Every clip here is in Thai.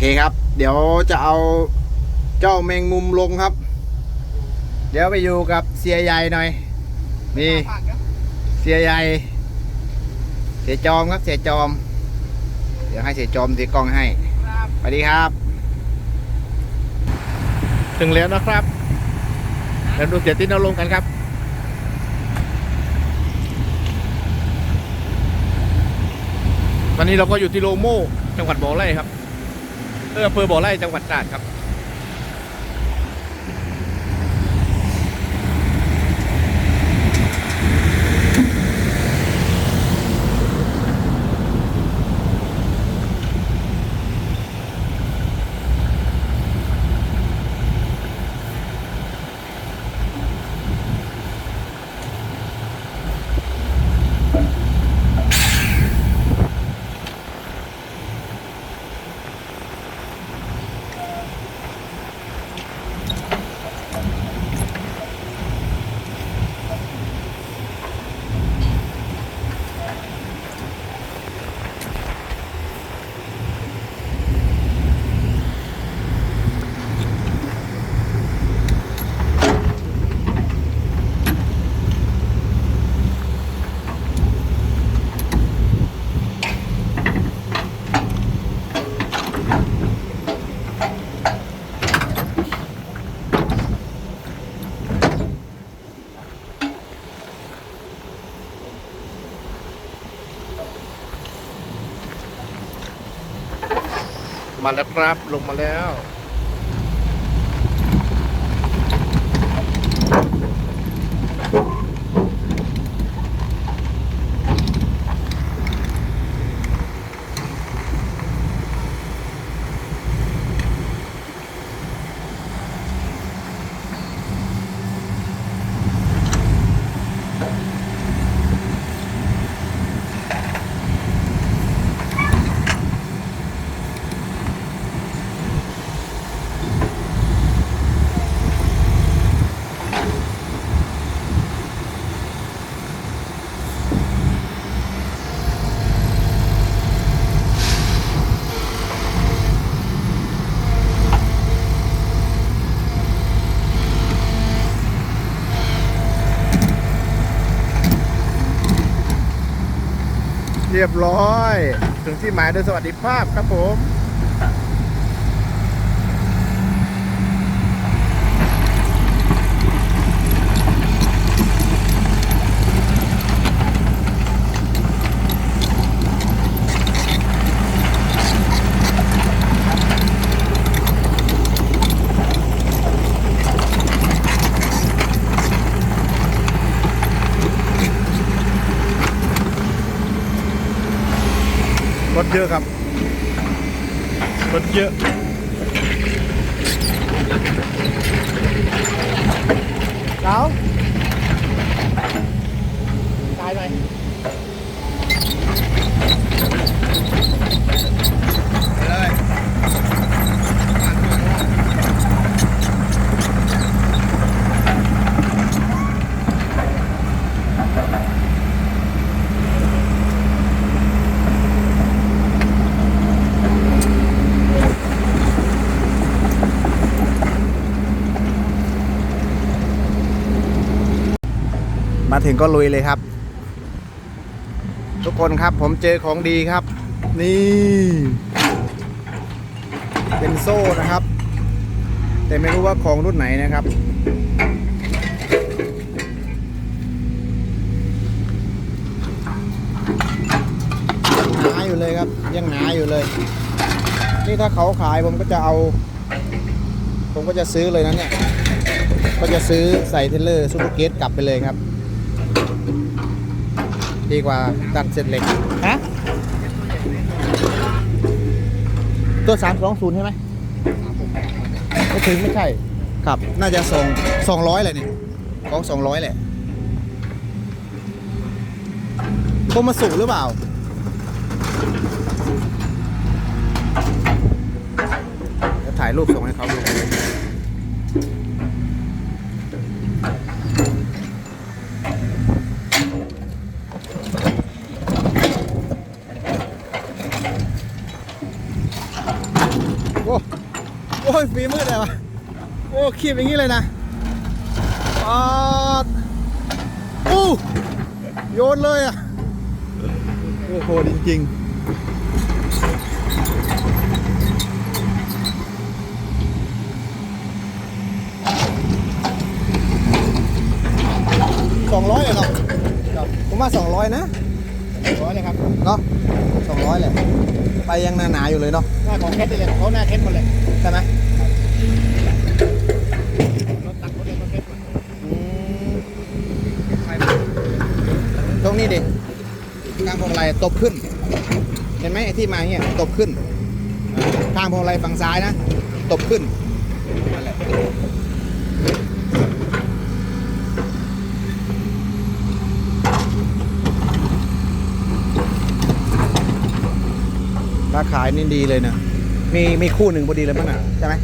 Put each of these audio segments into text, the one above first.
เคครับ เดี๋ยวจะเอาเจ้าแมงมุมลงครับ เดี๋ยวไปอยู่กับเสียใหญ่หน่อย นี่ เสียใหญ่ เสียจอมครับ เสียจอม เดี๋ยวให้เสียจอมถือกล้องให้สวัสดีครับ ถึงแล้วนะครับแล้วดูเสียตินเอาลงกันครับวันนี้เราก็อยู่ที่โลโม่จังหวัดบ่อไร่ครับ อออำเภอบ่อไร่จังหวัดตราดครับ มาแล้วครับ ลงมาแล้ว เรียบร้อย ถึงที่หมายโดยสวัสดิภาพครับผม ถเยอะครับรถเยอะแล้วตายไหมไปเลย มาถึงก็ลุยเลยครับ ทุกคนครับผมเจอของดีครับ นี่ เป็นโซ่นะครับ แต่ไม่รู้ว่าของรุ่นไหนนะครับหนาอยู่เลยครับ ยังหนาอยู่เลย นี่ถ้าเขาขายผมก็จะเอา ผมก็จะซื้อเลยนะเนี่ยก็จะซื้อใส่เทเลอร์ซูเปอร์เกตกลับไปเลยครับ ดีกว่าตัดเสร็จเหล็กฮะตัวสามสองศูนย์ใช่ไหมไม่ถึงไม่ใช่ ครับ น่าจะสองสองร้อยเลยนี่ของสองร้อยแหละโทมาสุหรือเปล่าจะถ่ายรูปส่งให้เขาดู น โอ้โอ้ ยฝีมือเลยวะโอ้คีบอย่างนี้เลยนะปาดอู้โยนเลยอะ โอ้โหจริงๆสองร้อยเลยเนาะผมว่าสองร้อยนะร้อยเลยครับเนาะสองร้อยเลยไปยังหนาๆอยู่เลยเนาะหน้าของเพชรเลยเขาหน้าเพชรหมดเลยใช่ไหม รถตักรถเรียนรถเพชรหมด อืมตรง นี้ดิกลางพวงมาลัยตบขึ้น เห็นไหมไอ้ที่มาเนี่ยตบขึ้นข้างพวงมาลัยฝั่งซ้ายนะ ตบขึ้นนั่นแหละราขายนี่ดีเลยนะมีมีคู่หนึ่งพอดีเลยมั้งน่ะใช่ไหม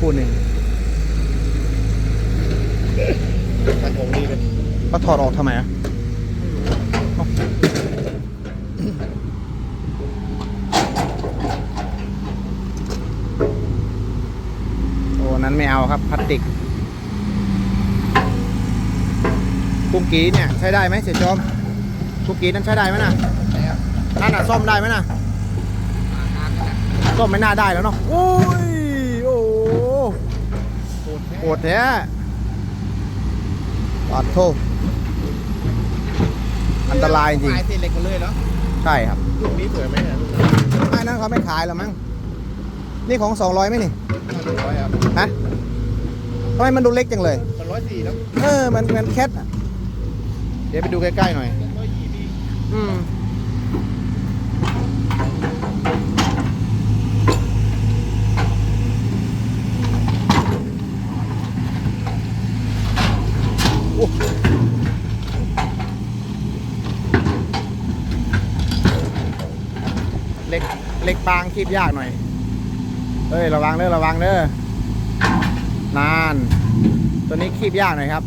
คู่หนึ่งตัดผมนี่เป็นก็ถอดออกทำไมอะเอ้าโอ้นั้นไม่ เอาครับพลาสติกกุ๊กกี้เนี่ยใช้ได้ไหมเสียจอมกุ๊กกี้นั้นใช้ได้ไหมน่ะแล้วนั่นน่ะซ่อมได้ไหมน่ะงานนั่นแหละซ่อมไม่น่าได้แล้วเนาะโอ้ยโอ้โหโคตรโหดแท้ปาดโทษอันตรายจริงลายเส้นเหล็กหมดเลยเหรอใช่ครับลูกนี้สวยไหมเนี่ยลูกนี้ไม่นั้นเขาไม่ขายแล้วมั้งนี่ของ200ไหมนี่หนึ่งร้อยครับฮะทำไมมันดูเล็กจังเลยมันร้อยสี่แล้วเออมันเหมือนแคทอะเดี๋ยวไปดูใกล้ๆหน่อยร้อยยี่ดีอืมโอ้เล็กเล็กบางคีบยากหน่อยเฮ้ย ระวังเด้อ ระวังเด้อ นาน ตัวนี้คีบยากหน่อยครับ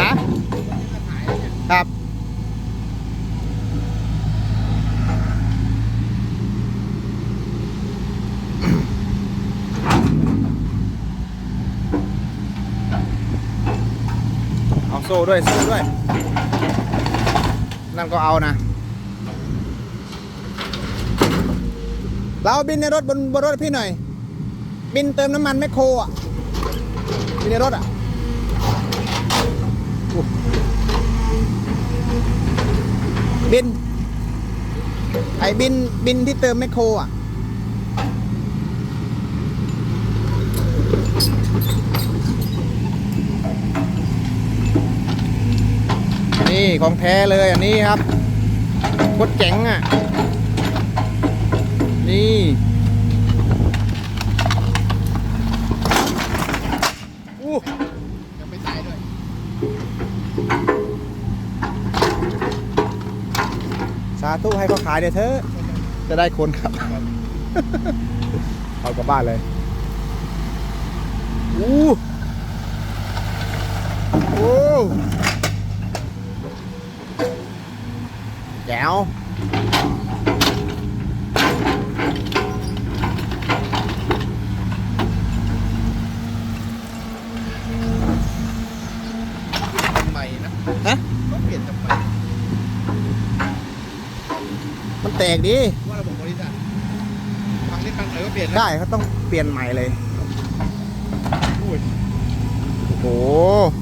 ฮะครับเอาโซ่ด้วยโซ่ด้วย นั่นก็เอานะ เราบินในรถบนบนรถพี่หน่อย บินเติมน้ำมันแมคโครอะบินในรถอะบิน ไอ้บินบินที่เติมแมคโครอะนี่ของแท้เลยอันนี้ครับโคตรเจ๋งอะ นี่อู้ยังไม่ตายด้วยสาธุให้เขาขายเดี๋ยวเธอะจะได้คนครับเอากลับบ้านเลยอู้โอ้แจ๋ว ทำไมนะ ฮะ ต้องเปลี่ยนทำไม มันแตกดีว่าระบบบริษัทฟังได้ฟังหน่อยว่าเปลี่ยนนะได้เขาต้องเปลี่ยนใหม่เลย อุ้ยโอ้โห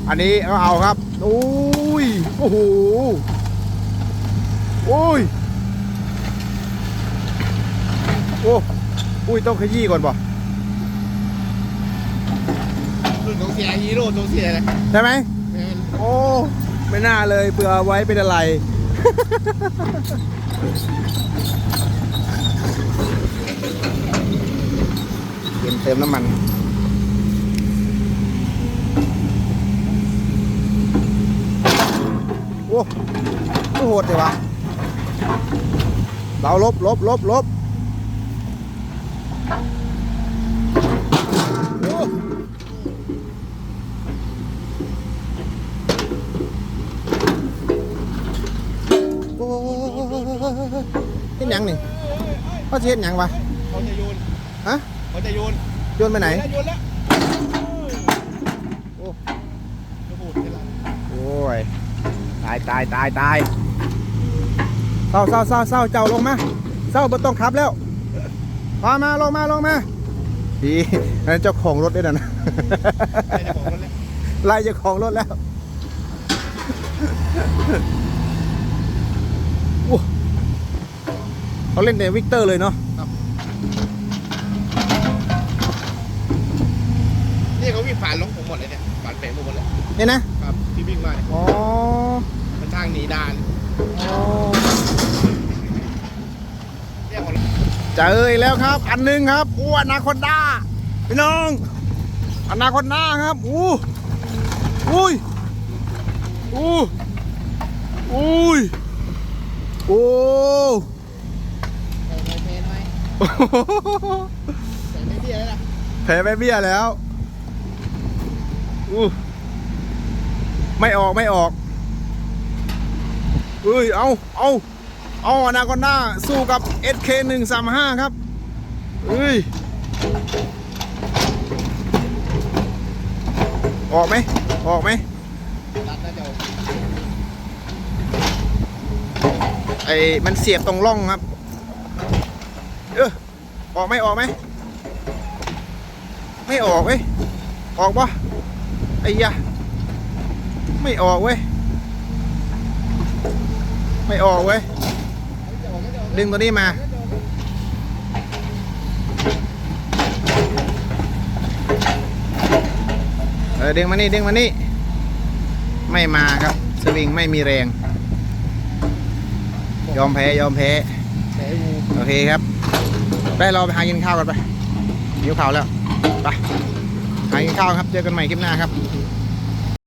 อันนี้ก็เอาครับอุ้ยโอ้โหโอ้ยโอ้อุ้ยต้องขยี้ก่อนบ่รุ่นของเสียฮีโร่ตัวเสียเลยใช่ไหมเออโอ้ไม่น่าเลยเผื่อเอาไว้เป็นอะไร เติมเติมน้ำมันโอ้โหโหดเลยวะเราลบลบลบลบ ยังนี่เขาสิเฮ็ดหยังวะเขาจะโยนฮะเขาจะโยนโยนไปไหนโยนแล้วโอ้กระโดดไปแล้วโอ้ยตายตายตายตายเศร้าเศร้าเศร้าเศร้าเจ้าลงมาเศร้าบ่ต้องขับแล้วพามาลงมาลงมาพี่นั่นเจ้าของรถด้วยนะไม่ได้บอกกันแล้วไล่เจ้าของรถแล้วโอ้ เขาเล่นแต่วิกเตอร์เลยเนาะนี่เขาวิ่งผ่านลงผมหมดเลยเนี่ยผ่านเป๋ผมหมดเลยเนี่ยนะ ครับที่วิ่งมาเนี่ยอ๋อมันทางหนีด่านอ๋อเนี่ยหมดเลยเจออีกแล้วครับ อันหนึงครับอู้อนาคอนดาพี่น้องอนาคอนดาครับอู้อุ้ยอู้อุ้ยโอ้ ใส่ไม่เทหน่อยใส่ ไม่เที่ยแล้วล่ะแผลแม่เบี้ยแล้วอู้ไม่ออกไม่ออกเอ้ยเอาเอาเอาอนาคอนดาสู้กับ SK 135ครับเอ้ยออกไหมออกไหมไอ้มันเสียบตรงร่องครับ เออออกไหมออกไหมไม่ออกเว้ยออกปะไอ้ยะไม่ออกเว้ยไม่ออกเว้ยจะออกก็จะออกดึงตัวนี้มาเออดึงมานี่ดึงมานี่ไม่มาครับสวิงไม่มีแรง ยอมแพ้ยอมแพ้ใส่งูโอเคครับ ไปเราไปหากินข้าวกันไปหิวข้าวแล้วไปหากินข้าวครับเจอกันใหม่คลิปหน้าครับ